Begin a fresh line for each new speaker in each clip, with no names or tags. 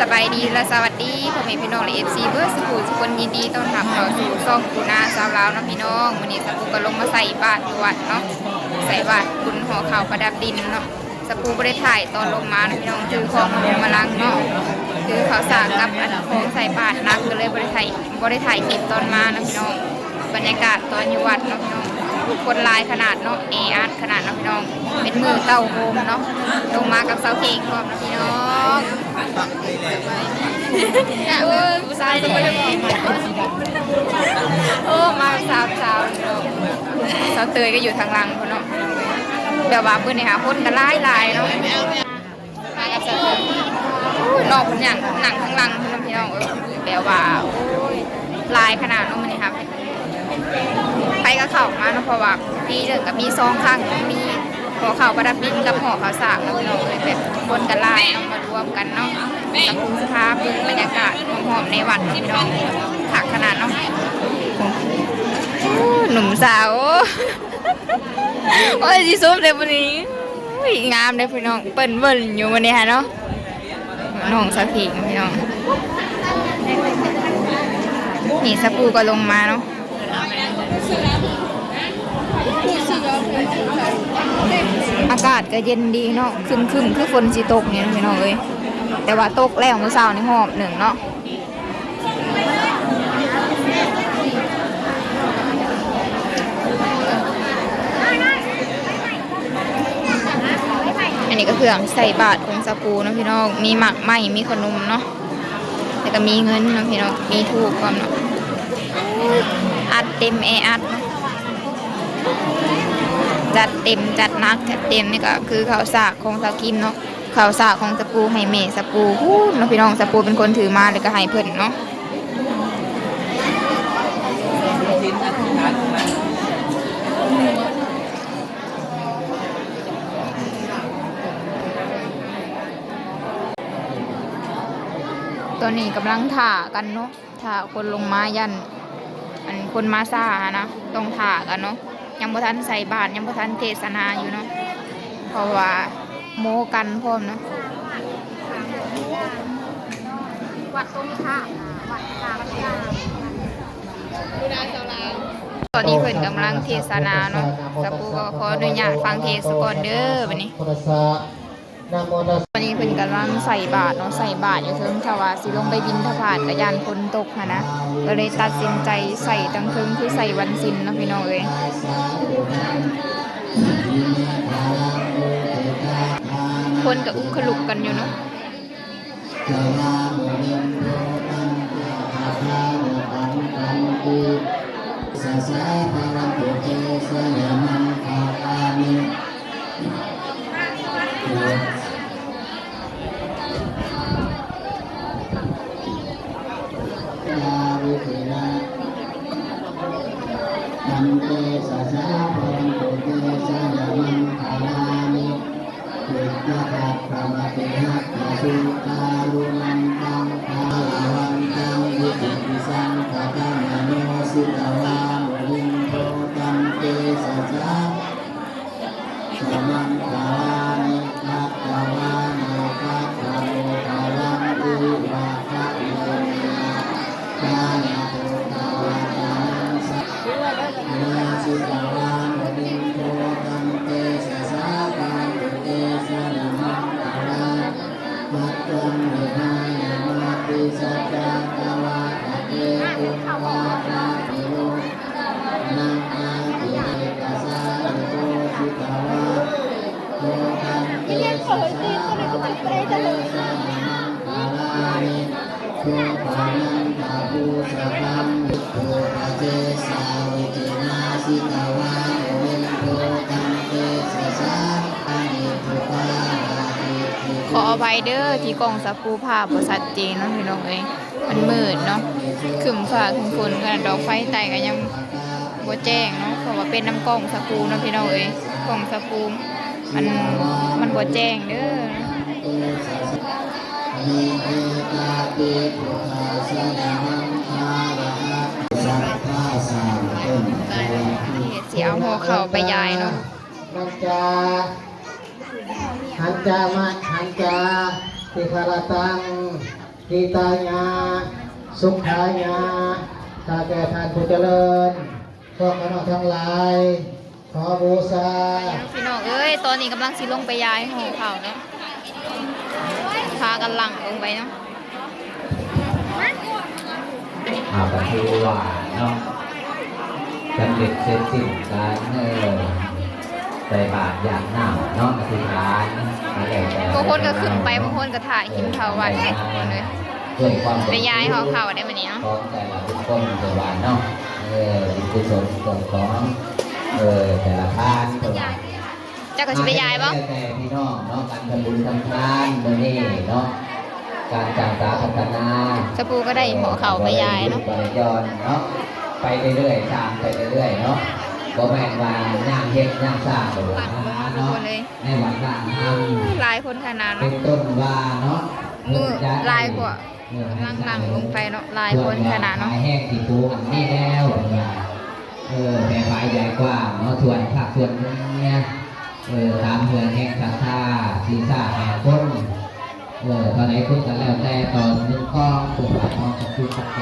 สบายดีและสวัสดีพ่อแม่พี่น้องและเอฟซีเบอร์สกูทุกคนยินดีต้อนรับเข้าสู่ซ่องกูนาสาวลาวนะพี่น้องวันนี้สกูก็ลงมาใส่บาตรอยู่วัดเนาะใส่บาตรบุญห่อข้าวประดับดินเนาะสกูบ่ได้ถ่ายตอนลงมานะพี่น้องถือของมาลังเนาะถือข้าวสากกับอันของใส่บาตรนักก็เลยบ่ได้ถ่ายบ่ได้ถ่ายคลิปตอนมานะพี่น้องบรรยากาศตอนอยู่วัดเนาะพี่น้อง คนลายขนาดเนาะเออาร์ขนาดเนาะพี่น้อง เป็นมือเต้าโฮมเนาะลงมากับเสาเค้กพร้อมนะพี่น้องออผู้ชายจะไม่ได้บอกโอ้มาสาวสาวเนาะสาวเตยก็อยู่ทางหลังคนเนาะเดี๋ยวว่าเพื่อนเนี่ยค่ะคนกันไล่ลายเนาะมากับสาวเตยนอกคนอย่างหนังข้างหลังเพื่อนพี่น้องเออเดี๋ยวว่าโอ้ยลายขนาดเนาะมันนี่ครับ ไปก็ เข่ามานาะเพราะว่าปีเดินกับมีซองข้างมีห่อข่าวประดับดินกับห่อข่าวสากเนาะพี่น้องเลยแบบบนกันลายเนามารวมกันเนาะสังคมสภาพบรรยากาศหอมๆในวัดเนาะพี่น้องถักขนาดเนาะหนุ่มสาวโอ้ยจีซุปเลยวันนี้งามเลยพี่น้องเปิ้นเบิ่นอยู่วันนี้ฮะเนาะน้องสะพิงพี่น้องนี่สปูก็ลงมาเนาะ อากาศก็เย็นดีเนาะครึมคึมๆคือฝนสิตกเนี่ยพี่น้องเอ้ยแต่ว่าตกแล้วเมื่อเช้านี่หอบหนึ่งเนาะอันนี้ก็เครื่อใส่บาตรของสปูนาะพี่น้องมีหมักไหมมีขนมเนาะแล้วก็มีเงินนาะพี่น้องมีทูบความเนาะอัดเต็มแออัดเนาะ จัดเต็มจัดนักจัดเต็มนี่ก็คือข้าวสากของสากิมเนาะข้าวสากของสปูให้เมสปูฮู้เนาะพี่น้องสปูเป็นคนถือมาเลยก็ให้เพิ่นเนาะตอนนี้กำลังถ่ากันเนาะถ่าคนลงมายัน อันคนมาซ่านะต้องถ่ากันเนาะ ยังบ่ทันใส่บาตรยังบ่ทันเทศนาอยู่เนาะเพราะว่าโมกันพร้อมเนาะวัดตรงนี้ค่ะวัดค่ะวัดค่ะตอนนี้เพิ่นกำลังเทศนาเนาะสปูก็ขออนุญาตฟังเทศก่อนเด้อบัดนี้ วันนี้เพิ่นกำลังใส่บาตรเนาะใส่บาตรอยู่เทิงถ้าว่าสิลงไปบินทบาทกระยานฝนตกค่ะนะก็เลยตัดสินใจใส่ตังเทิงคือใส่วันศิลเนะพี่น้องเอ้ยคนกับอุกขลุกกันอยู่เนาะ
สะสะภะระตุเตสยามา ขออภั
ยเด้อที่กล้องสปูภาพบ่ชัดเจนเนาะพี่น้องเอ้ยมันมืดเนาะขึ้นฟ้าขึ้นฝนขนดอกไฟไต่ก็ยังบ่แจ้งเนาะเพราะว่าเป็นน้ำกล้องสปูเนาะพี่น้องเอ้ยกล้องสปูมันมันบ่แจ้งเด้อ
มีเอตาปิปุตาสนะมังคาระสัพพะสังต้น
สิเอาหัวเข่าไปยายเนาะ
นักจาหันจามัดหันจาทิคารตังทิตายาสุขายาข้าแก่ท่านผู้เจริญพวกน้องทั้งหลายขอบูชา
พี่น้องเอ้ย ตอนนี้กำลังสิลงไปย้ายหอเขาเนาะ พากันหลังลงไปเนาะ
อาปฏิวาเนาะจำเด็กเสร็จสิ้นการเออใส่บาตรอย่างหน้าเนาะอธิษฐานอะไรแต่
บางคนก็ขึ้นไปบางคนก็ถ่ายคลิปเขาไว้ทุกคนเลย
ด้วยความ
ไปย้ายหอเขาได้วันนี้เนาะ
ของแต่ละบุคคลแต่ละเนาะเออบุญกุศลส่วนของเออแต่ละทานแต่ละ
เจ้าก็สิไปย้ายบ่
แต่พี่น้องเนาะการทำบุญทำทานเมื่อนี้เนาะการจัดสาพัฒนา
สปูก็ได้หอเขาไปย้ายเนาะ
บริจรเนาะไปเรื่อยๆตามไปเรื่อยๆเนาะบ่แม่นว่าย่างเฮ็ดย่างสร้างหรอกนะเนาะในวันการทำ
หลายคนขนาด
เป็
เนาะ
นต้นว่าเนาะ
มือลายกว่ากำลังหลังลงไปเนาะหลายคนขนาดเนาะ
ส่วแห้งที่ปูอันนี้แล้วเออแม่ไฟใหญ่กว่าเนาะส่วนภาคส่วนนึงเนี่ย เออตามเมืองแห่งศรัทธาศีรษะแห่งคนเออตอนไหนคุณกันแล้วแต่ตอนนึงก็ปวดหลังนอนกับคุณกับใจ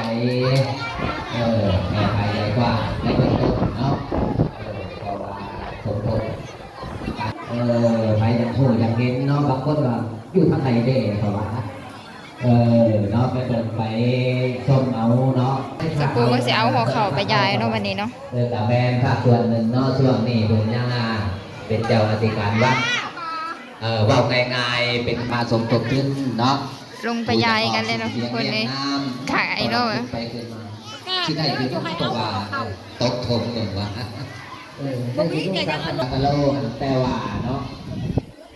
เออแม่ไทยใหญ่กว่าในเบื้องต้นเนาะเออเพราะว่าสมทบเออไปยังโหยังเห็นเนาะบางคนว่าอยู่ทางไหนเด้เพราะว่าเออเนาะไปเดินไปส้มเอาเนาะ
สปูก็สิเอาหอเขาไปย้ายเนาะวันนี้เนาะ
เออกับแมนภาคส่วนหนึ่งเนาะช่วงนี้เป็นยังไง เป็นเจ้าอธิการวัดเออเว่าง่ายๆเป็นมาสมทบทุนเนาะ
ลงไปย้ายกันเลยเนาะทุกคนเลยขายเนาะ
ไปขึ้นมาที่ได้คือตัวว่าตกทงหนึ่งว่าเออได้ยินลูกสาวพันตะโลแต่ว่าเนาะ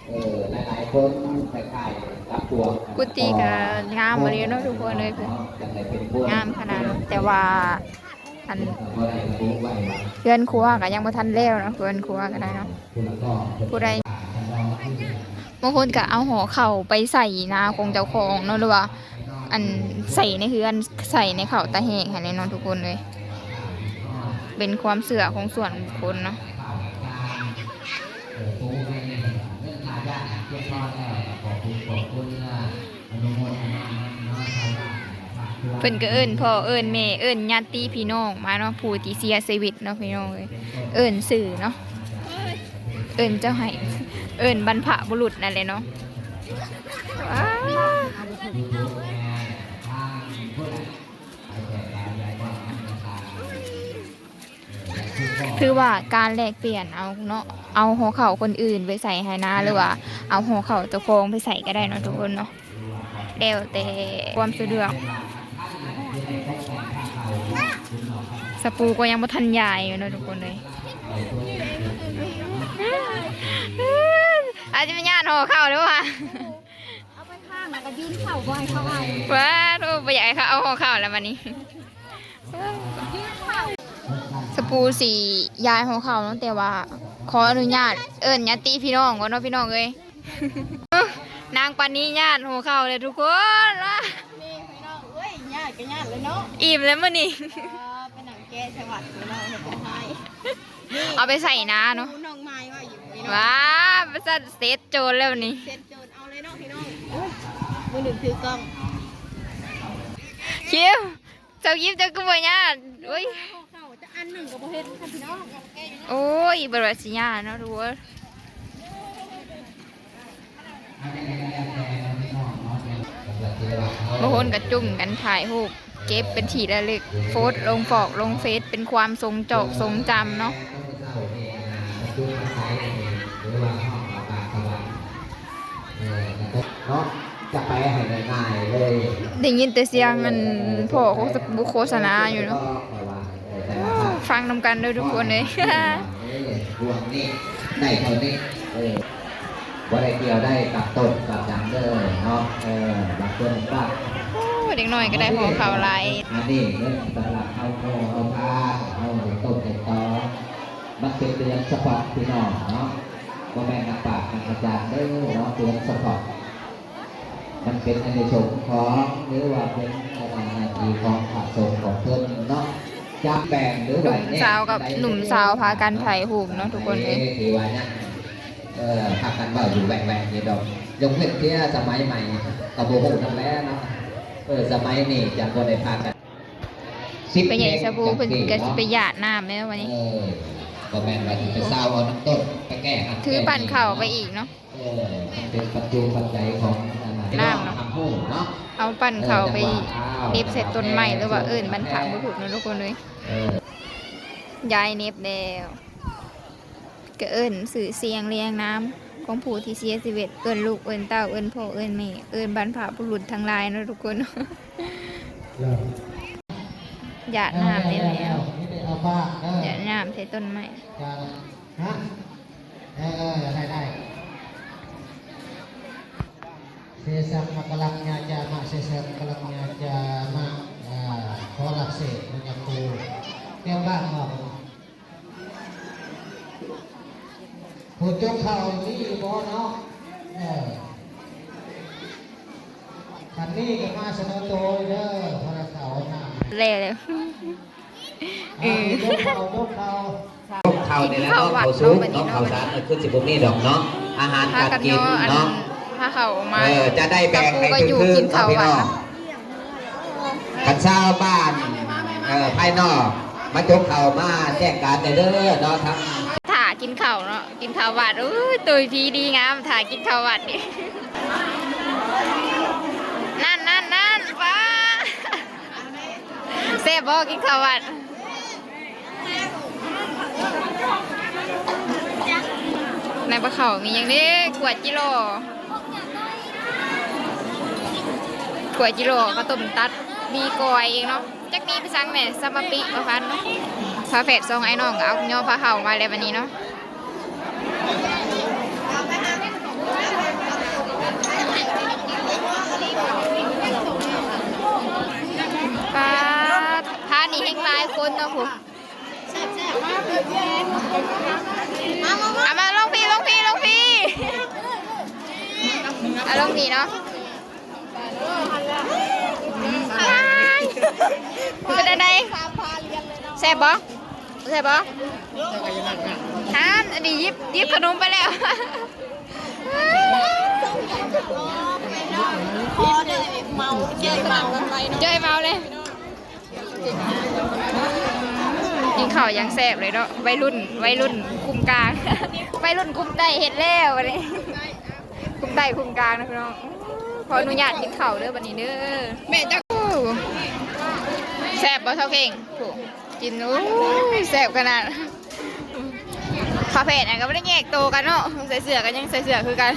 เออหลายๆคนคล้ายๆรับพวง
กุฏิก็งามบ่เลยเนาะทุกคนเลย
จังได้เป็นพว
งามขนาดนั้นแต่ว่า อัน
บ่ได้ระบุไว้ว่า
เพื่อนครัวก็ยังบ่ทันแล้วเนาะเพื่อนครัวก็ได้เนาะ
คุณก็
ผู้ใดบางคนก็เอาหอเข่าไปใส่นาของเจ้าของเนาะหรือว่า อันใส่ในเฮือนใส่ในเข่าตะแหงให้เลยเนาะทุกคนเลย เป็นความเสื่อของส่วนบุคคลเนาะเพิ่นก็เอิ้นพ่อเอิ้นแม่เอิ้นญาติพี่น้องมาเนาะผู้ที่เสียชีวิตเนาะพี่น้องเลยเอิ้นสื่อเนาะเอิ้นเจ้าให้เอิ้นบรรพบุรุษนั่นแหละเนาะคือว่าการแลกเปลี่ยนเอาเนาะเอาหัวเข่าคนอื่นไปใส่ให้นาหรือว่า เอาหัวเข่าเจ้าของไปใส่ก็ได้เนาะทุกคนเนาะแล้วแต่ความสะดวก สปูก็ยังบ่ทันใหญ่อยู่เนอะทุกคนเลยอาจจะไม่ญาติห่อเข้าหรือว่า
เอาไปข้างแล้วก็ยื่นเข่าบ่อยเข้าไป
ว้าทูไปใหญ่เขาเอาห่อเข้าแล้ววันนี้
ยื่นเข่า
สปูสียายห่อเข้าเนาะแต่ว่า ขออนุญาตเอิญญาติพี่น้องก่อนเนาะพี่น้องเอ้ยนางปานนี้ญาติห่อเข้าเลยทุกคนว้า
นี่พี่น้องเอ้ ยญาติก็ญาติเลยเนาะ
อิ่มแล้วมื้อนี้
เออเป็นหนังแกจังหวัดพี่น้องเห็นเป็นไทย
เอาไปใส่นาเนาะ
ดูน้องไม้ว่าอยู่พี่น้อง
ว้าไปสัตว์เซตโจรแล้ววันนี้
เซ็ตโจนเอาเลยเนาะพี่น้องโอ้ยมือหนึ่งถือกล้อง
คิวเจ้ายิบเจ้าก็บ่ญาติโอ้ย
ห่อเข่าจะอันหนึ่งกับโบเฮ็ดค่ะพี่น้อง
โอ้ยบริสิญาเนาะทุกคนบาง คนก็จุ่มกันถ่ายรูปเก็บเป็นทีละเล็กโพสต์ลงฟอกลงเฟซเป็นความทรงจอกทรงจำเนาะ
เนาะจะไปให้ง่ายๆเลย
ได้ยินแต่เสียงเงินพ่อเขาสบุโฆษณาอยู่เนาะฟังนำกันเลยทุกคนเลย
รวมนี่ได้เท่านี้เออว่าได้เกี่ยวได้กับต้นกับหยังเด้อเนาะเออบางคนว่า
โอ้ เด็กน้อยก็ได้หัวข่าวลาย
อันนี้เรื่องสำหรับเอาโคเอาผ้าเอาต้นเต็มตอมันเป็นเตือนสปอร์ตพี่น้องเนาะว่าแม่นักปราชญ์นักอาจารย์เด้อเนาะเตือนสปอร์ตมันเป็นอันในสงส์ของหรือว่าเป็นอาณาทีของผาสงของเพื่อนเนาะจับแบ่งหรือ
หนุ่
ว่ามเนี่ย
สาวกับหนุ่มสาวพากันถ่ายรูปเนาะทุกคนเลย
ที่ว่าเนี่ยเออพากันเบาอยู่แหวงแหวงๆนี่ดอกยกเว้นที่สมัยใหม่กับโบหูนั่นแหละเนาะ เออสมัยนี้จะบ่ได้พากันสิบ
ไปใหญ่สะพูเพิ่นก็สิไป
เห
ยาดน้ำแม่วันนี้
ออก็แม่นว่าสิไปซาวเอาน้ำต้นไปแก้หัก
ถือปั่นเข่าไปอีกเนาะ
เออมันเป็นปัจจุปัจจัยของอันนั้น
น้ำเนาะ
ทำหูเนาะ
เอาปั่นเข่าไปเน็บเสร็จต้นไม้หรือว่าเอิ้นบรรพบุรุษเนาะทุกคนเลย
เออ
ยายเน็บแล้วก็เอิ้นสื่อเสียงเรียงน้ำ ของผู้ที่เสียชีวิตเอิ้นลูกเอิ้นเต้าเอิ้นพ่อเอิ้นแม่เอิ้นบรรพบุรุษทั้งหลายเนาะทุกคนหยาดน้ำได้แล้ว
นี่ได้เอาป้าเออ
หยาดน้ำใส่ต้นไม้
จะฮะเออเออได้ได้เสสังมะกลังญาจามะเสสังมะกลังญาจามะอ่าขอหลักเสกมันจะครูเตรียมบ้านออก ผู้จงเข่านี่บ่เนาะเออคันนี้ก็มาเสนอตัวเด้อพระเขาหน้า
เล่เลยเออ
ยกเขายกเขา
เขาเนี่ยแหละ
ข้าว
เนาะ
หวาน
เขาสูง
เนาะบัดนี้
เนาะ
เนาะ
เขาสารเออขึ้นสิบนี่ดอกเนาะอาหาร
พา
การ
กัน
กิน
เนาะอัน
เนาะ
พาเขามา
เออจะได้แบ่ง
ตะปู
ให้
ก็
ค
อยู่
รึ่ง
กิน
ๆ
ข้าว
พี่
หวา
น้
น
องกันชาวบ้านเออภายนอกมาจกเข่ามาแจ้งการได้เด้อเนาะทั้ง
ถ่า กินข้าวเนาะกินข้าวหวานอุ้ยตัวพีดีงามถ่ายกินข้าวหวานนี่นั่นนั่นนั่นป้าเซฟบอกินข้าวหวานในปลาเขามีอย่างนี้กวดจิโร่กวดจิโร่ข้าวต้มตัดมีกอยเองเนาะจักมีไปสั่งแม่สมปิประพันธ์เนาะพาเฟดซองไอ้น้องเอาย่อพาเข่ามาเลยวันนี้เนาะ ป้าทานนี่แห่งหลายคนเนาะผมเอามาลงพี่ลงพี่ลงพี่เอาลงพี่เนาะเป็นอะไรแซ่บบ่ แซ่บบ่ทานอันนี้ยิบยิบขนมไปแล้ว
พอได้เมาเจ๊เมาไปเนาะ
เจยเมาเลยกินข้าวยังแซ่บเลยเนาะวัยรุ่นวัยรุ่นกลุ่มกลางวัยรุ่นกลุ่มใต้เห็ดแล้ววันนี้กลุ่มใต้กลุ่มกลางนะพี่น้องขออนุญาตกินข้าวเด้อวันนี้เด้อ
แม่จะ
โอ้แซ่บบ่เท่าเข่งโถูกิ กินโอ้ยแซ่บขนาดคาเฟ่เนี่ยก็ไม่ได้แยกโตกันเนาะใส่เสื้อกันยังใส่เสื้อคือกัน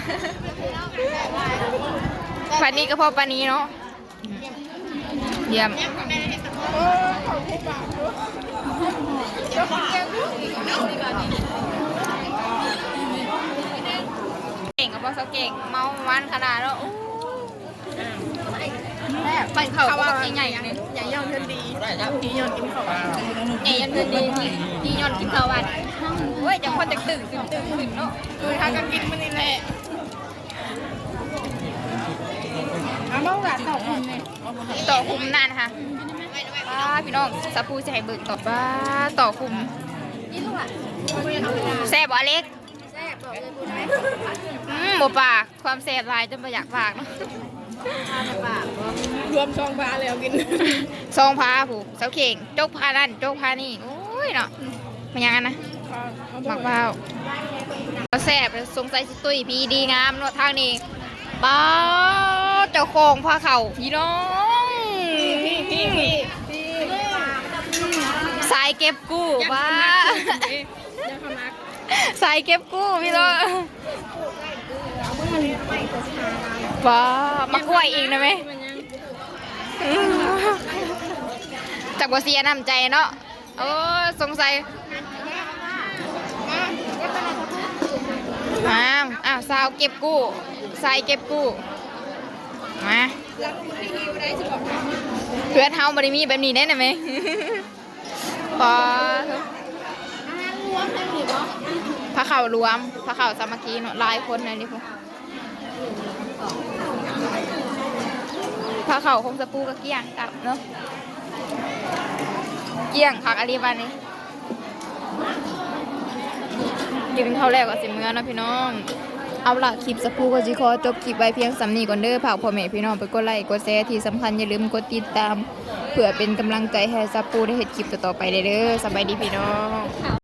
ปานนี้ก็พอปานนี้เนาะเยี่ยมเก่งกับพ่อเขาเก่งเมามันขนาดแล้วอู้ ปั่นเข่าก็บอกใหญ่ๆนี่
อย่าย่องเพื่อนดีพี่ยอนกินข้าว
เอ้ยยังเดินดีพี่ยอนกินข้าววันเว้ยจังคนจะตื่นตื่นตื่นตื่นเนาะ
ดูทางกันกินมันนี่แหละเอาบ้างหลานต่อคุณเนี่ย
ต่อคุมนานค่ะป้าพี่น้องสับปูจะให้เบิกต่อป้าต่อคุมแซ่บบ่อเล็กอืมหมูปากความแซ่บหลายจนไม่อยากปากเนาะ
รวมช่องปลาแล้วกิน
ซองพาผู้เสาเข่งโจกพานั่นโจกพานี่โอ้ยเนาะมันยังไงนะหมักเปล่าเราแซ่บสงสัยสิตุ้ยพีดีงามเนาะทางนี้ป้าเจ้าของพาเข่าพี่น้อง
พี่พี่พี่
สายเก็บกู้ป้า
อย่าขมัก
สายเก็บกู้พี่น้อง ป้ามากล้วยอีกนะไหม
มันยัง
จากบัเสียน้ำใจเนาะโอ้สงสัยมาอ้าวสาวเก็บกู้สายเก็บกู้มาเพื่อนเฮาบริมีแบบนี้ได้ไหมปอพระเข่ารวมพระเข่าสามัคคีเนาะหลายคนนะนี่พวก พระเข่าคงสะปูกับเกี้ยงกลับเนาะเกี่ยงผักอะไรบ้านนี้กินข้าวแรกก็สิเมื่อนะพี่น้อง เอาละคลิปสักครู่ก็สิขอจบคลิปไว้เพียงสำนีก่อนเด้อฝากพ่อแม่พี่น้องไปกดไลค์กดแชร์ที่สำคัญอย่าลืมกดติดตามเพื่อเป็นกำลังใจให้สปูได้เฮ็ดคลิปต่อๆไปเด้อสบายดีพี่น้อง